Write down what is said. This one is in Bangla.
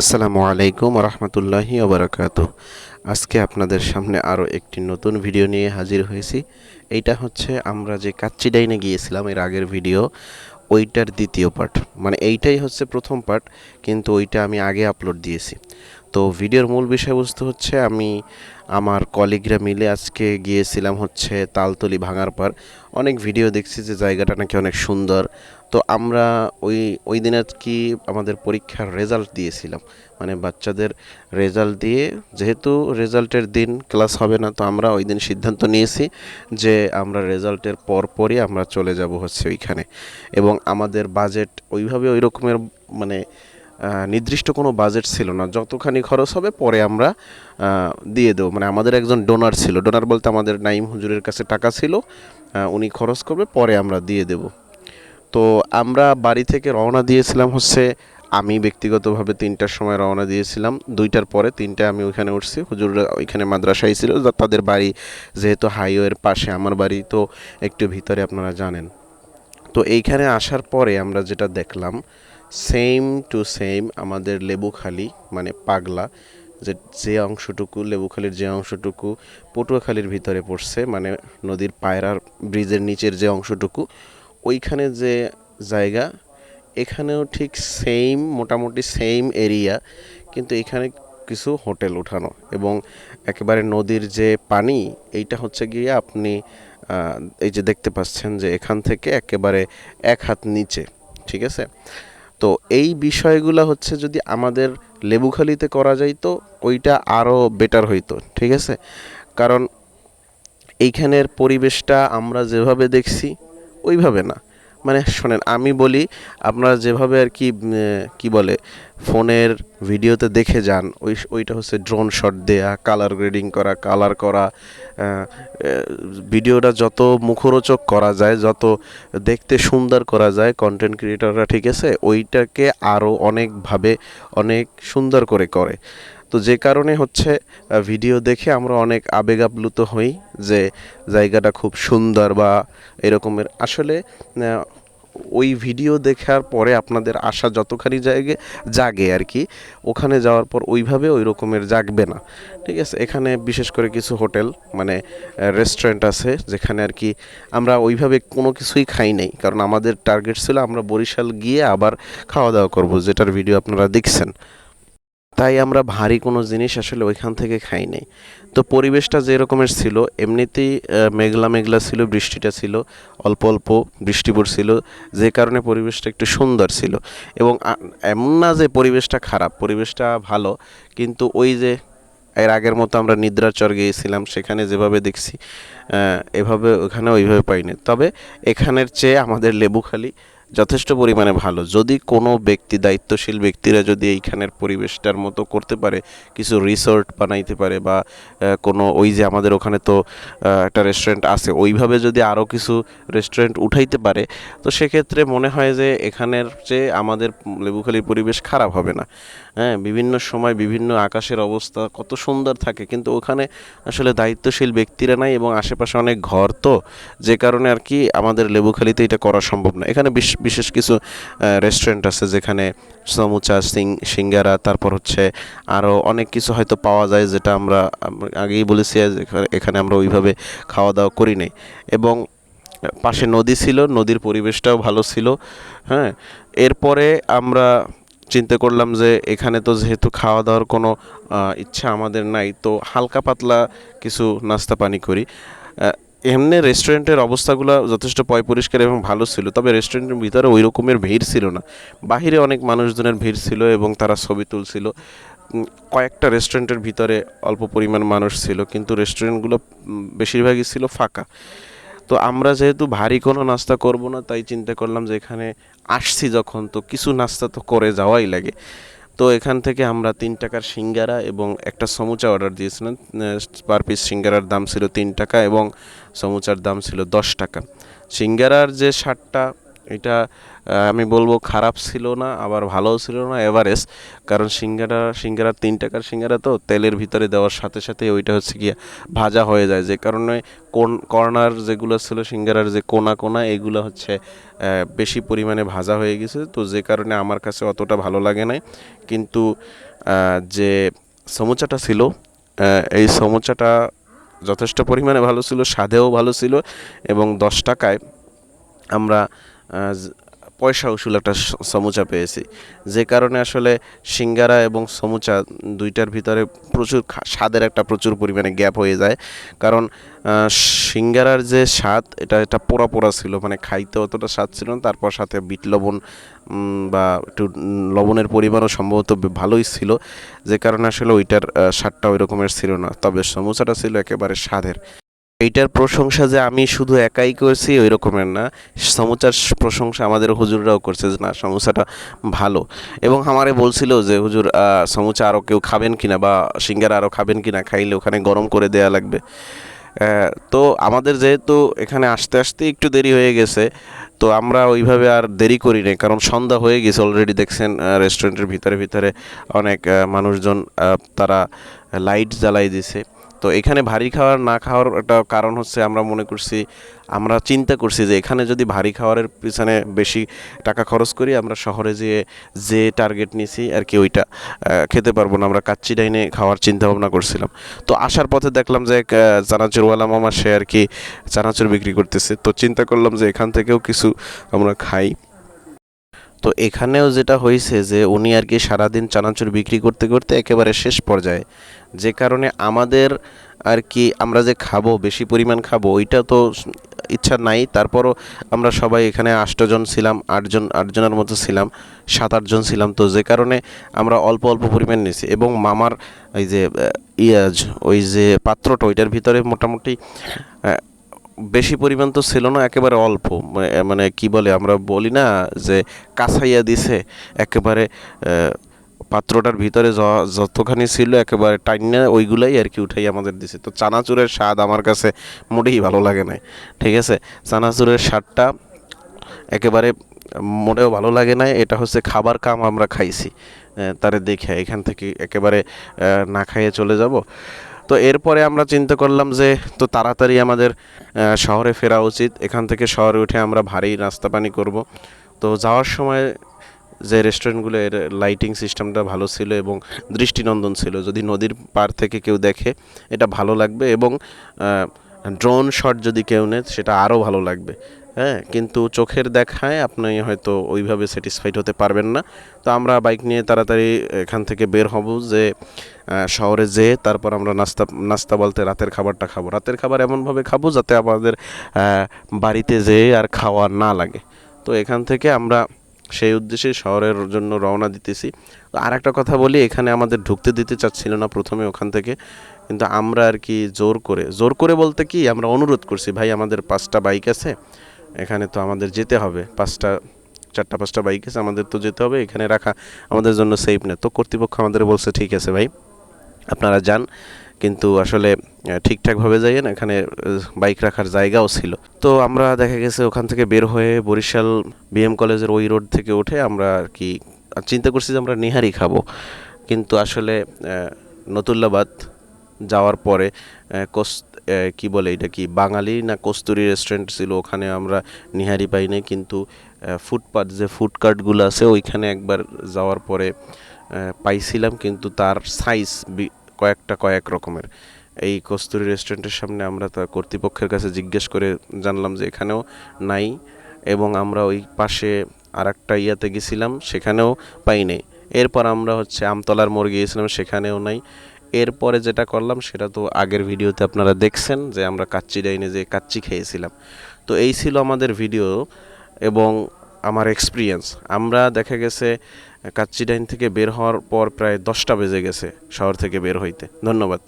আসসালামু আলাইকুম রহমতুল্লাহি ওবরাকাত আজকে আপনাদের সামনে আরও একটি নতুন ভিডিও নিয়ে হাজির হয়েছি। এইটা হচ্ছে আমরা যে কাচ্চি ডাইনে গিয়েছিলাম এর আগের ভিডিও, ওইটার দ্বিতীয় পার্ট। মানে এইটাই হচ্ছে প্রথম পার্ট, কিন্তু ওইটা আমি আগে আপলোড দিয়েছি। তো ভিডিওর মূল বিষয়বস্তু হচ্ছে আমি আমার কলিগরা মিলে আজকে গিয়েছিলাম হচ্ছে তালতলি ভাঙার পর। অনেক ভিডিও দেখছি যে জায়গাটা নাকি অনেক সুন্দর। তো আমরা ওই ওই দিন আর কি আমাদের পরীক্ষার রেজাল্ট দিয়েছিলাম। মানে বাচ্চাদের রেজাল্ট দিয়ে, যেহেতু রেজাল্টের দিন ক্লাস হবে না, তো আমরা ওই দিন সিদ্ধান্ত নিয়েছি যে আমরা রেজাল্টের পরপরই আমরা চলে যাব হচ্ছে ওইখানে। এবং আমাদের বাজেট ওইভাবে ওই রকমের মানে নির্দিষ্ট কোনো বাজেট ছিল না। যতখানি খরচ হবে পরে আমরা দিয়ে দেবো। মানে আমাদের একজন ডোনার ছিল। ডোনার বলতে আমাদের নাইম হুজুরের কাছে টাকা ছিল উনি খরচ করবে, পরে আমরা দিয়ে দেব। তো আমরা বাড়ি থেকে রওনা দিয়েছিলাম হচ্ছে, আমি ব্যক্তিগতভাবে তিনটার সময় রওনা দিয়েছিলাম। দুইটার পরে তিনটায় আমি ওইখানে উঠছি। হুজুররা ওইখানে মাদ্রাসায় ছিল। তাদের বাড়ি যেহেতু হাইওয়ের পাশে আমার বাড়ি, তো একটু ভিতরে আপনারা জানেন। তো এইখানে আসার পরে আমরা যেটা দেখলাম সেম টু সেম আমাদের লেবুখালি মানে পাগলা, যে যে অংশটুকু লেবুখালির যে অংশটুকু পটুয়াখালীর ভিতরে পড়ছে মানে নদীর পায়রার ব্রিজের নিচের যে অংশটুকু, ওইখানে যে জায়গা, এখানেও ঠিক সেম মোটামুটি সেম এরিয়া কিন্তু এখানে কিছু হোটেল উঠানো এবং একেবারে নদীর যে পানি, এইটা হচ্ছে গিয়ে আপনি এই যে দেখতে পাচ্ছেন যে এখান থেকে একেবারে এক হাত নিচে, ঠিক আছে? তো এই বিষয়গুলো হচ্ছে যদি আমাদের লেবুখালিতে করা যায় তো ওইটা আরও বেটার হইতো, ঠিক আছে? কারণ এইখানের পরিবেশটা আমরা যেভাবে দেখছি, ওইভাবে না। মানে শোনেন, আমি বলি আপনারা যেভাবে আর কি কি বলে, ফোনের ভিডিওতে দেখে যান, ওই, ওইটা হচ্ছে ড্রোন শট দেয়া কালার গ্রেডিং করা কালার করা ভিডিওটা যত মুখরোচক করা যায়, যত দেখতে সুন্দর করা যায় কন্টেন্ট ক্রিয়েটররা ঠিক আছে, ওইটাকে আরও অনেকভাবে, অনেক সুন্দর করে করে। তো যে কারণে হচ্ছে ভিডিও দেখে আমরা অনেক আবেগ আপ্লুত হই যে জায়গাটা খুব সুন্দর বা এরকমের। আসলে ওই ভিডিও দেখার পরে আপনাদের আশা যতখানি জায়গে, জাগে আর কি, ওখানে যাওয়ার পর ওইভাবে ওই রকমের জাগবে না। ঠিক আছে, এখানে বিশেষ করে কিছু হোটেল মানে রেস্টুরেন্ট আছে যেখানে আর কি আমরা ওইভাবে কোনো কিছুই খাই নাই। কারণ আমাদের টার্গেট ছিল আমরা বরিশাল গিয়ে আবার খাওয়া দাওয়া করব, যেটার ভিডিও আপনারা দেখছেন। তাই আমরা ভারী কোনো জিনিস আসলে ওইখান থেকে খাই নাই। তো পরিবেশটা যে রকমের ছিল, এমনিতেই মেঘলা মেঘলা ছিল, বৃষ্টিটা ছিল, অল্প অল্প বৃষ্টি পড়ছিল, যে কারণে পরিবেশটা একটু সুন্দর ছিল। এবং এমন না যে পরিবেশটা খারাপ, পরিবেশটা ভালো, কিন্তু ওই যে এর আগের মতো আমরা নিদ্রার চর গিয়েছিলাম, সেখানে যেভাবে দেখছি এভাবে ওখানে ওইভাবে পাইনি। তবে এখানের চেয়ে আমাদের লেবুখালি যথেষ্ট পরিমাণে ভালো। যদি কোনো ব্যক্তি, দায়িত্বশীল ব্যক্তিরা যদি এইখানের পরিবেশটার মতো করতে পারে, কিছু রিসোর্ট বানাইতে পারে বা কোনো ওই যে আমাদের ওখানে তো একটা রেস্টুরেন্ট আছে, ওইভাবে যদি আরও কিছু রেস্টুরেন্ট উঠাইতে পারে, তো সেক্ষেত্রে মনে হয় যে এখানের চেয়ে আমাদের লেবুখালির পরিবেশ খারাপ হবে না। হ্যাঁ বিভিন্ন সময় বিভিন্ন আকাশের অবস্থা কত সুন্দর থাকে, কিন্তু ওখানে আসলে দায়িত্বশীল ব্যক্তিরা নাই এবং আশেপাশে অনেক ঘর তো, যে কারণে আর কি আমাদের লেবুখালিতে এটা করা সম্ভব না। এখানে বিশ- বিশেষ কিছু রেস্টুরেন্ট আছে যেখানে সমুচা, সিং, সিঙ্গারা, তারপর হচ্ছে আরও অনেক কিছু হয়তো পাওয়া যায় যেটা আমরা আগেই বলেছি এখানে- আমরা ওইভাবে খাওয়া দাওয়া করি নাই। এবং পাশে নদী ছিল, নদীর পরিবেশটাও ভালো ছিল হ্যাঁ। এরপরে আমরা চিন্তা করলাম যে এখানে তো যেহেতু খাওয়া দাওয়ার কোনো ইচ্ছা আমাদের নাই, তো হালকা পাতলা কিছু নাস্তা পানি করি এমনি রেস্টুরেন্টের অবস্থাগুলো যথেষ্ট পয় পরিষ্কার এবং ভালো ছিল, তবে রেস্টুরেন্টের ভিতরে ওই রকমের ভিড় ছিল না। বাহিরে অনেক মানুষজনের ভিড় ছিল এবং তারা ছবি তুলছিল। কয়েকটা রেস্টুরেন্টের ভিতরে অল্প পরিমাণ মানুষ ছিল, কিন্তু রেস্টুরেন্টগুলো বেশিরভাগই ছিল ফাঁকা। তো আমরা যেহেতু ভারী কোনো নাস্তা করব না, তাই চিন্তা করলাম যে এখানে আসছি যখন, তো কিছু নাস্তা তো করে যাওয়াই লাগে। তো এখান থেকে আমরা তিন টাকার সিঙ্গারা এবং একটা সমুচা অর্ডার দিয়েছিলাম। পার পিস সিঙ্গারার দাম ছিল তিন টাকা এবং সমুচার দাম ছিল দশ টাকা। সিঙ্গারার যে স্বাদটা এটা আমি বলব খারাপ ছিল না, আবার ভালোও ছিল না এভারেজ কারণ সিঙ্গারা সিঙ্গারা তিন টাকার সিঙ্গারা তো তেলের ভিতরে দেওয়ার সাথে সাথে ওইটা হচ্ছে গিয়ে ভাজা হয়ে যায়। যে কারণে কোন, কর্নার যেগুলো ছিল, সিঙ্গারার যে কোনা কোনা, এগুলো হচ্ছে বেশি পরিমাণে ভাজা হয়ে গেছে। তো যে কারণে আমার কাছে অতটা ভালো লাগে নাই। কিন্তু যে সমুচাটা ছিল এই সমুচাটা যথেষ্ট পরিমাণে ভালো ছিল, স্বাদেও ভালো ছিল এবং দশ টাকায় আমরা পয়সা উসুল একটা সমুচা পেয়েছি। যে কারণে আসলে সিঙ্গারা এবং সমুচা দুইটার ভিতরে প্রচুর স্বাদের একটা প্রচুর পরিমাণে গ্যাপ হয়ে যায়। কারণ সিঙ্গারার যে স্বাদ, এটা এটা পোড়া পোড়া ছিল মানে খাইতে অতটা স্বাদ ছিল না। তারপর সাথে বিট লবণ বা একটু লবণের পরিমাণও সম্ভবত ভালোই ছিল। যে কারণে আসলে ওইটার স্বাদটা ওই রকমের ছিল না। তবে সমুচাটা ছিল একেবারে স্বাদের। এইটার প্রশংসা যে আমি শুধু একাই করছি ওই রকমের না। সমুচার প্রশংসা আমাদের হুজুররাও করছে যে, না, সমুচাটা ভালো। এবং আমারে বলছিল যে, হুজুর সমুচা আরও কেউ খাবেন কিনা বা সিঙ্গারা আরও খাবেন কিনা, খাইলে ওখানে গরম করে দেয়া লাগবে। তো আমাদের যেহেতু এখানে আসতে আসতে একটু দেরি হয়ে গেছে, তো আমরা ওইভাবে আর দেরি করি নাই, কারণ সন্ধ্যা হয়ে গেছে অলরেডি দেখছেন রেস্টুরেন্টের ভিতরে ভিতরে অনেক মানুষজন তারা লাইট জ্বালাই দিছে। তো এখানে ভারী খাবার না খাওয়ার একটা কারণ হচ্ছে আমরা মনে করছি, আমরা চিন্তা করছি যে এখানে যদি ভারী খাবারের পিছনে বেশি টাকা খরচ করি, আমরা শহরে যেয়ে, যে টার্গেট নিছি আর কি ওইটা খেতে পারব না। আমরা কাচ্চি ডাইনে খাওয়ার চিন্তা ভাবনা করছিলাম। তো আসার পথে দেখলাম যে চানাচুরওয়ালা মামা সে আর কি চানাচুর বিক্রি করতেছে। তো চিন্তা করলাম যে এখান থেকেও কিছু আমরা খাই। তো এখানেও যেটা হয়েছে যে উনি আর কি সারাদিন চানাচুর বিক্রি করতে করতে একেবারে শেষ পর্যায়ে। যে কারণে আমাদের আর কি আমরা যে খাব, বেশি পরিমাণ খাব, ওইটা তো ইচ্ছা নাই। তারপরও আমরা সবাই এখানে আটজন ছিলাম, আটজন, আটজনের মতো ছিলাম সাত আটজন ছিলাম। তো যে কারণে আমরা অল্প অল্প পরিমাণ নিয়েছি এবং মামার এই যে ইয়াজ, ওই যে পাত্রটা, ওইটার ভিতরে মোটামুটি বেশি পরিমাণ তো ছিল না, একেবারে অল্প। মানে মানে কি বলে, আমরা বলি না যে কাছাইয়া দিছে, একেবারে পাত্রটার ভিতরে যতখানি ছিল একেবারে টাইনা ওইগুলাই আর কি উঠাই আমাদের দিছে। তো চানাচুরের স্বাদ আমার কাছে মোটেই ভালো লাগে নাই, ঠিক আছে? চানাচুরের স্বাদটা একেবারে মোটেও ভালো লাগে না এটা হচ্ছে খাবার কাম আমরা খাইছি। তারে দেখে এখান থেকে একেবারে না খাইয়ে চলে যাব। তো এরপরে আমরা চিন্তা করলাম যে, তো তাড়াতাড়ি আমাদের শহরে ফেরা উচিত। এখান থেকে শহরে উঠে আমরা ভারী নাস্তা পানি করব। তো যাওয়ার সময় যে রেস্টুরেন্টগুলো এর লাইটিং সিস্টেমটা ভালো ছিল এবং দৃষ্টিনন্দন ছিল, যদি নদীর পার থেকে কেউ দেখে, এটা ভালো লাগবে এবং ড্রোন শট যদি কেউ নেয়, সেটা আরও ভালো লাগবে। হ্যাঁ কিন্তু চোখের দেখায় আপনি হয়তো ওইভাবে স্যাটিসফাইড হতে পারবেন না। তো আমরা বাইক নিয়ে তাড়াতাড়ি এখান থেকে বের হব যে শহরে যেয়ে তারপর আমরা নাস্তা নাস্তা বলতে রাতের খাবারটা খাব। রাতের খাবার এমনভাবে খাব যাতে আমাদের বাড়িতে যেয়ে আর খাওয়া না লাগে। তো এখান থেকে আমরা সেই উদ্দেশ্যে শহরের জন্য রওনা দিতেছি। আর একটা কথা বলি, এখানে আমাদের ঢুকতে দিতে চাচ্ছিল না প্রথমে ওখান থেকে। কিন্তু আমরা আর কি জোর করে জোর করে বলতে কি, আমরা অনুরোধ করছি, ভাই, আমাদের পাঁচটা বাইক আছে এখানে তো আমাদের যেতে হবে। পাঁচটা চারটা পাঁচটা বাইক আছে আমাদের তো যেতে হবে এখানে রাখা আমাদের জন্য সেফ না। তো কর্তৃপক্ষ আমাদের বলছে ঠিক আছে ভাই আপনারা যান। কিন্তু আসলে ঠিকঠাকভাবে যাইয়েন এখানে বাইক রাখার জায়গাও ছিল। তো আমরা দেখা গেছে ওখান থেকে বের হয়ে বরিশাল বিএম কলেজের ওই রোড থেকে উঠে আমরা আর কি চিন্তা করছি যে আমরা নিহারি খাব। কিন্তু আসলে নতুল্লাবাদ যাওয়ার পরে আহ, কোস আহ, কি বলে এটা কি, বাঙালি না কস্তুরি রেস্টুরেন্ট ছিল, ওখানে আমরা নিহারি পাইনি কিন্তু ফুটপাথ যে ফুড কার্টগুলো আছে, ওইখানে একবার যাওয়ার পরে পাইছিলাম, কিন্তু তার সাইজ কয়েকটা কয়েক রকমের। এই কস্তুরি রেস্টুরেন্টের সামনে আমরা তা কর্তৃপক্ষের কাছে জিজ্ঞেস করে জানলাম যে এখানেও নাই, এবং আমরা ওই পাশে আর একটা ইয়াতে গেছিলাম, সেখানেও পাইনি এরপর আমরা হচ্ছে আমতলার মোড় গিয়েছিলাম, সেখানেও নাই। এরপরে যেটা করলাম সেটা তো আগের ভিডিওতে আপনারা দেখছেন যে আমরা কাচ্চি ডাইনে যে কাচ্চি খেয়েছিলাম। তো এই ছিল আমাদের ভিডিও এবং আমার এক্সপিরিয়েন্স আমরা দেখা গেছে কাচ্চি ডাইন থেকে বের হওয়ার পর প্রায় দশটা বেজে গেছে শহর থেকে বের হইতে। ধন্যবাদ।